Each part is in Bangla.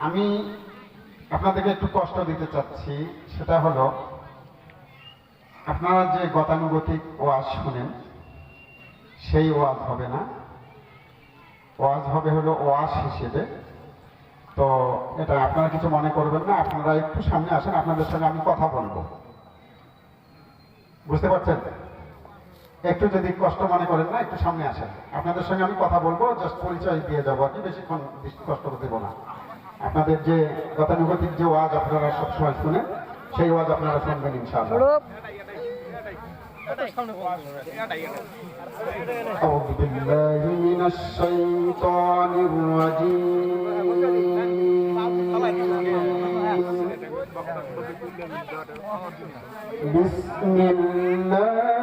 আমি আপনাদেরকে একটু কষ্ট দিতে চাচ্ছি, সেটা হলো, আপনারা যে গতানুগতিক ওয়াজ শুনেন, সেই ওয়াজ হবে না। ওয়াজ হবে হলো ওয়াজ হিসেবে। তো এটা আপনারা কিছু মনে করবেন না, আপনারা একটু সামনে আসেন, আপনাদের সঙ্গে আমি কথা বলব। বুঝতে পারছেন? একটু যদি কষ্ট মনে করেন না, একটু সামনে আসেন। আপনাদের সঙ্গে আমি কথা বলব, জাস্ট পরিচয় দিয়ে যাব আর কি, বেশিক্ষণ বেশি কষ্ট দেবো না। আপনাদের যে গতানুগতিক যে ওয়াজ আপনারা সবসময় শুনেন সেই ওয়াজ আপনারা শুনবেন ইনশাআল্লাহ أعوذ بالله من الشيطان الرجيم بسم الله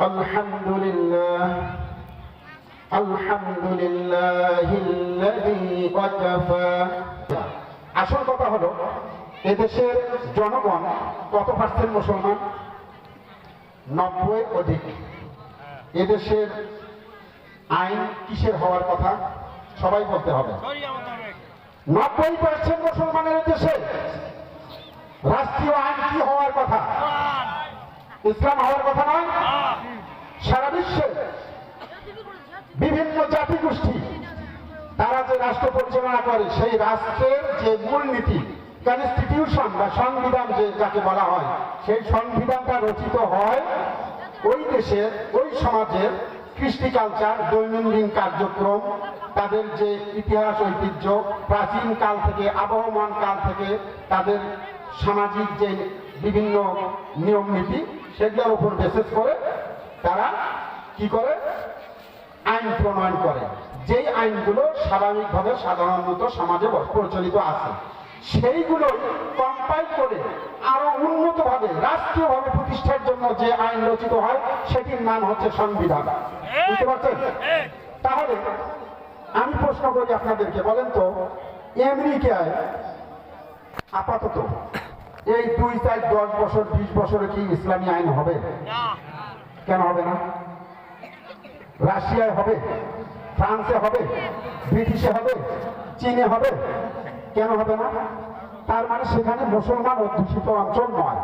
الحمد لله الحمد لله الذي وكفى আসল কথা হলো এদেশের জনগণ কত পার্সেন্ট মুসলমান নব্বই অধিক এদেশের আইন কিসের হওয়ার কথা সবাই বলতে হবে নব্বই পার্সেন্ট মুসলমানের দেশে রাষ্ট্রীয় আইন কি হওয়ার কথা ইসলাম হওয়ার কথা নয় সারা বিশ্বে বিভিন্ন জাতিগোষ্ঠী, তারা যে রাষ্ট্র পরিচালনা করে, সেই রাষ্ট্রের যে মূলনীতি কনস্টিটিউশন বা সংবিধান যে যাকে বলা হয়, সেই সংবিধানটা রচিত হয় ওই দেশের, ওই সমাজের কৃষ্টি কালচার দৈনন্দিন কার্যক্রম, তাদের যে ইতিহাস, ঐতিহ্য, প্রাচীন কাল থেকে, আবহমান কাল থেকে তাদের সামাজিক যে বিভিন্ন নিয়ম নীতি সেগুলোর উপর বেসেস করে কি করে? আইন প্রণয়ন করে। যেই আইনগুলো স্বাভাবিকভাবে সাধারণত সমাজে প্রচলিত আছে সেইগুলো কম্পাইল করে আরও উন্নতভাবে, রাষ্ট্রীয়ভাবে প্রতিষ্ঠার জন্য যে আইন রচিত হয়, সেটির নাম হচ্ছে সংবিধান। বুঝতে পারছেন? তাহলে আমি প্রশ্ন করি আপনাদেরকে, বলেন তো, আমেরিকায় আপাতত এই দুই চার দশ বছর, বিশ বছরে কি ইসলামী আইন হবে? কেন হবে না? রাশিয়ায় হবে, ফ্রান্সে হবে, ব্রিটিশে হবে, চীনে হবে, কেন হবে না? তার মানে সেখানে মুসলমান অধ্যুষিত অঞ্চল নয়।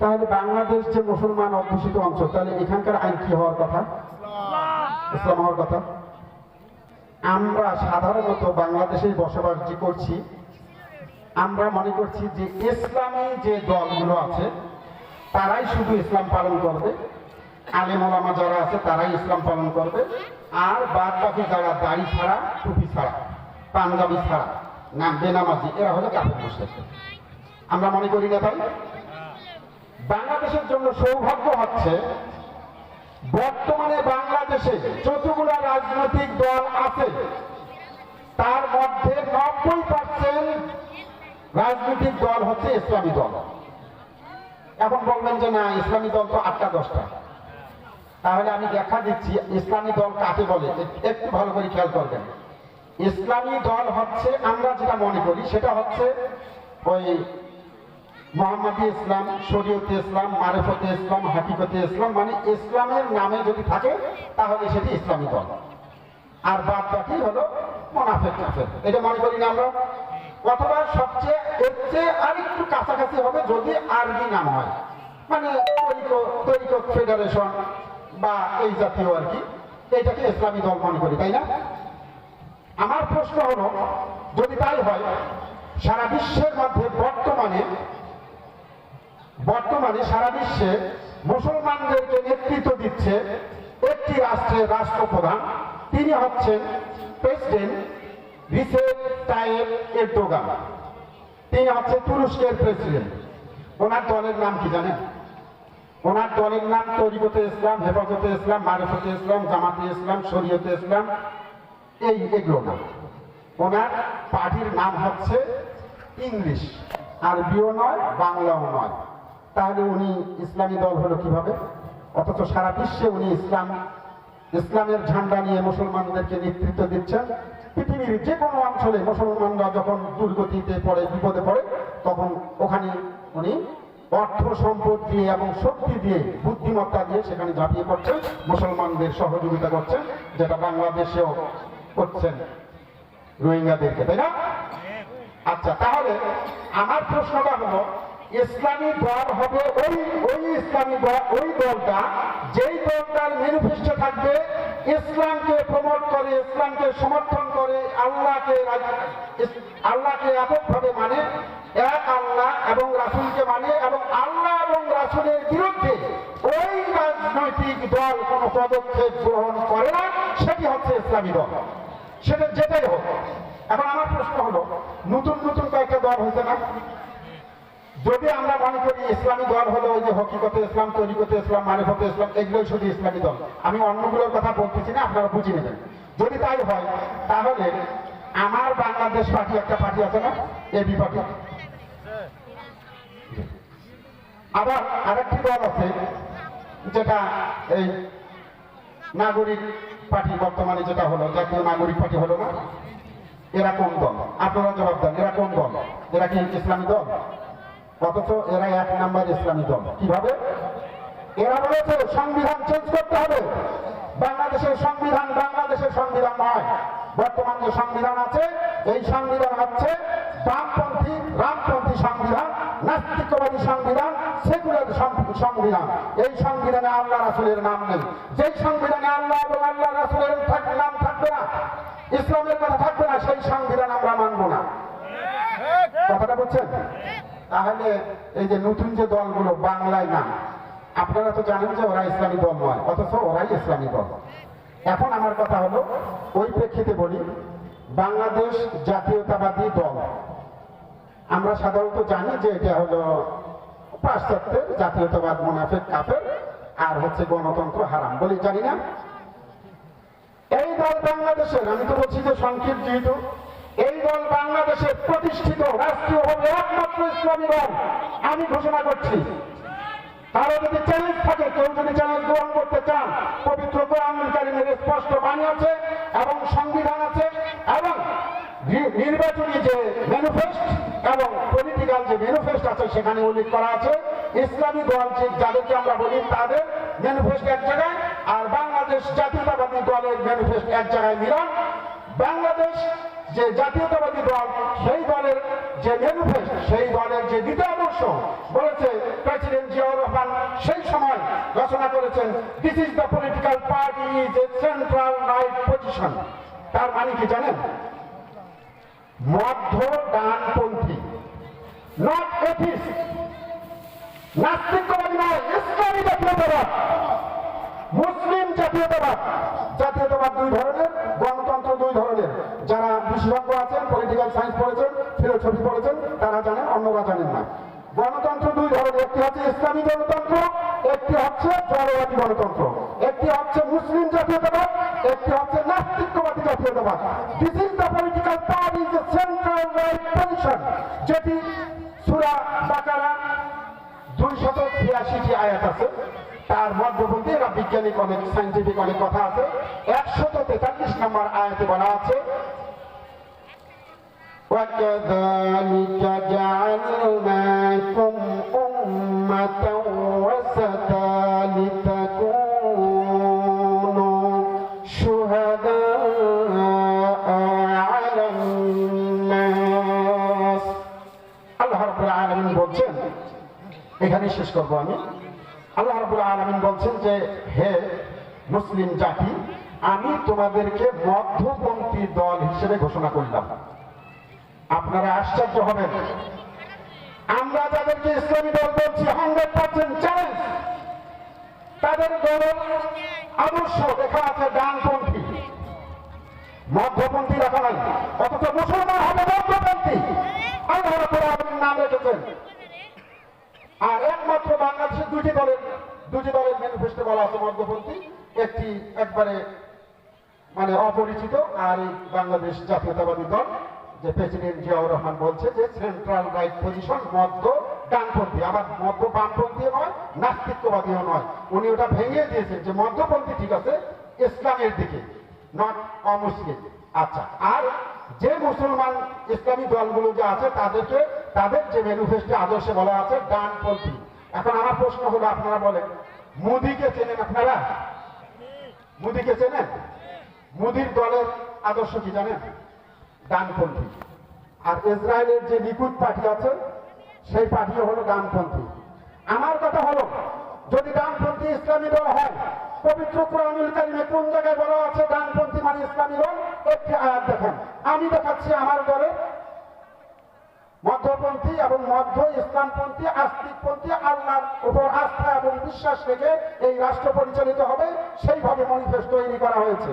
তাহলে বাংলাদেশ যে মুসলমান অধ্যুষিত অঞ্চল, তাহলে এখানকার আইন কি হওয়ার কথা? ইসলাম হওয়ার কথা। আমরা সাধারণত বাংলাদেশে বসবাস করছি, আমরা মনে করছি যে ইসলামী যে দলগুলো আছে তারাই শুধু ইসলাম পালন করবে। আলেম ওলামা যারা আছে, তারাই ইসলাম পালন করবে। আর বাদ বাকি যারা দাড়ি ছাড়া, টুপি ছাড়া, পাঞ্জাবি ছাড়া না বেনামাজি, এরা হলো কাপড় মুসলিম আমরা মনে করি না তাই বাংলাদেশের জন্য সৌভাগ্য হচ্ছে, বর্তমানে বাংলাদেশে যতগুলো রাজনৈতিক দল আছে, তার মধ্যে নব্বই পার্সেন্ট রাজনৈতিক দল হচ্ছে ইসলামী দল। এখন বলবেন যে না, ইসলামী দল তো আটটা, দশটা। তাহলে আমি দেখা দিচ্ছি, ইসলামী দল কাকে বলে? একটু ভালো করে খেয়াল করবেন। ইসলামী দল হচ্ছে, আমরা যেটা মনে করি, সেটা হচ্ছে ওই মোহাম্মদী ইসলাম, শরীয়তে ইসলাম, মারেফতে ইসলাম, হাকিকতে ইসলাম মানে ইসলামের নামে যদি থাকে, তাহলে সেটি ইসলামী দল। আর বাদ বাকি হলো মোনাফেক কাফের। এটা মনে করি না আমরা? অথবা সবচেয়ে এর চেয়ে আরেকটু কাছাকাছি হবে যদি আরবি নাম হয়। মানে তরিকত ফেডারেশন বা এই জাতীয় আর কি। এটাকে ইসলামী দল মনে করি, তাই না? আমার প্রশ্ন হলো, যদি তাই হয়, সারা বিশ্বের মধ্যে বর্তমানে বর্তমানে সারা বিশ্বে মুসলমানদেরকে নেতৃত্ব দিচ্ছে একটি রাষ্ট্রের রাষ্ট্রপ্রধান। তিনি হচ্ছেন প্রেসিডেন্ট রিসেপ তায়েব তিনি হচ্ছেন তুরস্কের প্রেসিডেন্ট। ওনার দলের নাম কি জানেন? ওনার দলের নাম তরিকতে ইসলাম, হেফাজতে ইসলাম, মারেফতে ইসলাম, জামাতে ইসলাম, শরীয়তে ইসলাম, এই এগুলো না। ওনার পার্টির নাম হচ্ছে ইংলিশ। আরবিও নয়, বাংলাও নয়। তাহলে উনি ইসলামী দল হলো কীভাবে? অথচ সারা বিশ্বে উনি ইসলাম, ইসলামের ঝান্ডা নিয়ে মুসলমানদেরকে নেতৃত্ব দিচ্ছেন। পৃথিবীর যে কোনো অঞ্চলে মুসলমানরা যখন দুর্গতিতে পড়ে, বিপদে পড়ে, তখন ওখানে উনি অর্থ সম্পদ দিয়ে এবং শক্তি দিয়ে, বুদ্ধিমত্তা দিয়ে সেখানে ঝাঁপিয়ে পড়ছেন, মুসলমানদের সহযোগিতা করছেন, যেটা বাংলাদেশেও করছেন রোহিঙ্গাদেরকে, তাই না? আচ্ছা তাহলে আমার প্রশ্নটা হলো, ইসলামী দল হবে ওই ওই ইসলামী দল, ওই দলটা, যেই দলটার ম্যানিফেস্টো থাকবে ইসলামকে প্রমোট করে, ইসলামকে সমর্থন করে, আল্লাহকে আল্লাহকে এককভাবে মানে এক আল্লাহ এবং রাসুলকে মানে এবং আল্লাহ এবং রাসুলের বিরুদ্ধে ওই রাজনৈতিক দল কোনো পদক্ষেপ গ্রহণ করে না, সেটি হচ্ছে ইসলামী দল। সেটা যেটাই হোক। এখন আমার প্রশ্ন হলো, নতুন নতুন কয়েকটা দল হয়েছে না? যদি আমরা মনে করি ইসলামী দল হলো ওই যে হকিকতে ইসলাম, তরিকতে ইসলাম মারিফতে ইসলাম, এগুলোই শুধু ইসলামী দল। আমি অন্যগুলোর কথা বলতেছি না, আপনারা বুঝে নেবেন। যদি তাই হয়, তাহলে আমার বাংলাদেশ পার্টি একটা পার্টি আছে না? AB party. আবার আরেকটি দল আছে, যেটা এই নাগরিক পার্টি বর্তমানে যেটা হলো, জাতীয় নাগরিক পার্টি হলো না? এরা কোন দল? আপনারা জবাব দেন, এরা কোন দল? এরা কি ইসলামী দল? অথচ এরা এক নাম্বার ইসলামী দল। কীভাবে? এরা বলেছে, সংবিধান চেঞ্জ করতে হবে। বাংলাদেশের সংবিধান বাংলাদেশের সংবিধান নয়। বর্তমান যে সংবিধান আছে, এই সংবিধান হচ্ছে বামপন্থী, রামপন্থী সংবিধান, নাস্তিকবাদী সংবিধান, সেকুলার সংবিধান। এই সংবিধানে আল্লাহ রাসুলের নাম নেই। যেই সংবিধানে আল্লাহ এবং আল্লাহ রাসুলের নাম থাকবে না, ইসলামের কথা থাকবে না, সেই সংবিধান আমরা মানব না। কথাটা বলছেন তাহলে এই যে নতুন যে দলগুলো, বাংলায় না, আপনারা তো জানেন যে ওরা ইসলামী দল নয় অথচ ওরাই ইসলামী দল এখন আমার কথা হলো, ওই প্রেক্ষিতে বলি, বাংলাদেশ জাতীয়তাবাদী দল। আমরা সাধারণত জানি যে এটা হলো পাশ্চাত্যের জাতীয়তাবাদ, মুনাফেক, কাফের, আর হচ্ছে গণতন্ত্র হারাম বলি জানি না। এই দল বাংলাদেশের, আমি তো বলছি যে সংক্ষিপ্ত এই দল বাংলাদেশের প্রতিষ্ঠিত রাষ্ট্রীয় রাষ্ট্রীয়ভাবে একমাত্র ইসলামী দল, আমি ঘোষণা করছি। কারও যদি চ্যালেঞ্জ থাকে, কেউ যদি চ্যালেঞ্জ গ্রহণ করতে চান, পবিত্র কোরআনুল কারিমের স্পষ্ট বাণী আছে এবং সংবিধান আছে এবং নির্বাচনী যে ম্যানিফেস্ট এবং পলিটিক্যাল যে ম্যানিফেস্ট আছে, সেখানে উল্লেখ করা আছে, ইসলামী দল যাদেরকে আমরা বলি তাদের ম্যানিফেস্ট এক জায়গায় আর বাংলাদেশ জাতীয়তাবাদী দলের ম্যানিফেস্ট এক জায়গায় মিলন। বাংলাদেশ যে জাতীয়তাবাদী দল, সেই দলের যে ম্যানিফেস্ট সেই দলের যে নীতি আদর্শ বলেছে প্রেসিডেন্ট জিয়াউর রহমান, সেই সময় রচনা করেছেন this is the political party is a central right position তার মানে কি জানেন? মধ্য ডানপন্থী নট এথিস নাস্তিকবাদী নয়, ইসলামী জাতীয়তাবাদ, মুসলিম জাতীয়তাবাদ। জাতীয়তাবাদ দুই ধরনের, গণতন্ত্র দুই ধরনের। বিশেষজ্ঞ আছেন পলিটিক্যাল সায়েন্স পড়েছেন ফিলোসফি পড়েছেন, তারা জানেন, অন্যরা জানেন না। গণতন্ত্র দুই ধরনের, একটি হচ্ছে ইসলামী গণতন্ত্র, একটি হচ্ছে জড়বাদী গণতন্ত্র। একটি হচ্ছে মুসলিম জাতীয়তাবাদ, একটি হচ্ছে নাস্তিকবাদী জাতীয়তাবাদ। This is the political party is central right position যেটি সুরা বাকারা দুইশত ছিয়াশিটি আয়াত আছে। তার মধ্যবর্তী এরা বিজ্ঞানিক অনেক সাইন্টিফিক অনেক কথা আছে। একশত তেতাল্লিশ নম্বর আয়াতে বলা আছে وكذلك جعلناكم أمة وسطا لتكونوا شهداء على الناس আল্লাহ রাব্বুল আলামিন বলছেন এখানে শেষ করব আমি আল্লাহ রাব্বুল আলামিন বলছেন যে হে মুসলিম জাতি আমি তোমাদেরকে মধ্যপন্থী দল হিসেবে ঘোষণা করলাম আপনারা আশ্চর্য হবেন। আমরা যাদেরকে ইসলামী দল বলছি হান্ড্রেড পার্সেন্ট চ্যালেঞ্জ তাদের দলের আদর্শ দেখা আছে ডানপন্থী। মধ্যপন্থী রাখা নাই। অথচ মুসলমান হবে মধ্যপন্থী। আল্লাহ আলামিন নাম রেখেছেন। আর একমাত্র বাংলাদেশের দুটি দলের দুটি দলের ম্যানিফেস্টো বলা আছে মধ্যপন্থী। একটি একবারে মানে অপরিচিত আর বাংলাদেশ জাতীয়তাবাদী দল। যে প্রেসিডেন্ট জিয়াউর রহমান বলছে যে সেন্ট্রাল রাইট পজিশন মধ্য ডানপন্থী আবার মধ্য বামপন্থীও নয় নাস্তিকবাদীও নয়। উনি ওটা ভেঙে দিয়েছেন যে মধ্যপন্থী ঠিক আছে ইসলামের দিকে নট অমুসলিম। আচ্ছা আর যে মুসলমান ইসলামী দলগুলো যে আছে তাদেরকে তাদের যে ম্যানিফেস্টো আদর্শে বলা আছে ডানপন্থী। এখন আমার প্রশ্ন হলো আপনারা বলেন মোদিকে চেনেন আপনারা? মোদিকে চেনেন? মোদির দলের আদর্শ কি জানেন? ডানপন্থী আর ইসরায়েলের যে লিকুদ পার্টি আছে, সেই পার্টিও হলো ডানপন্থী আমার কথা হলো, যদি ডানপন্থী ইসলামী দল হয়, পবিত্র কোরআনুল কারিমে কোন জায়গায় বলা আছে ডানপন্থী মানে ইসলামী দল? একটি আয়াত দেখেন। আমি দেখাচ্ছি আমার দলে মধ্যপন্থী এবং মধ্য ইসলামপন্থী, আস্তিকপন্থী, আল্লাহর উপর আস্থা এবং বিশ্বাস রেখে এই রাষ্ট্র পরিচালিত হবে, সেইভাবে ম্যানিফেস্টো তৈরি করা হয়েছে।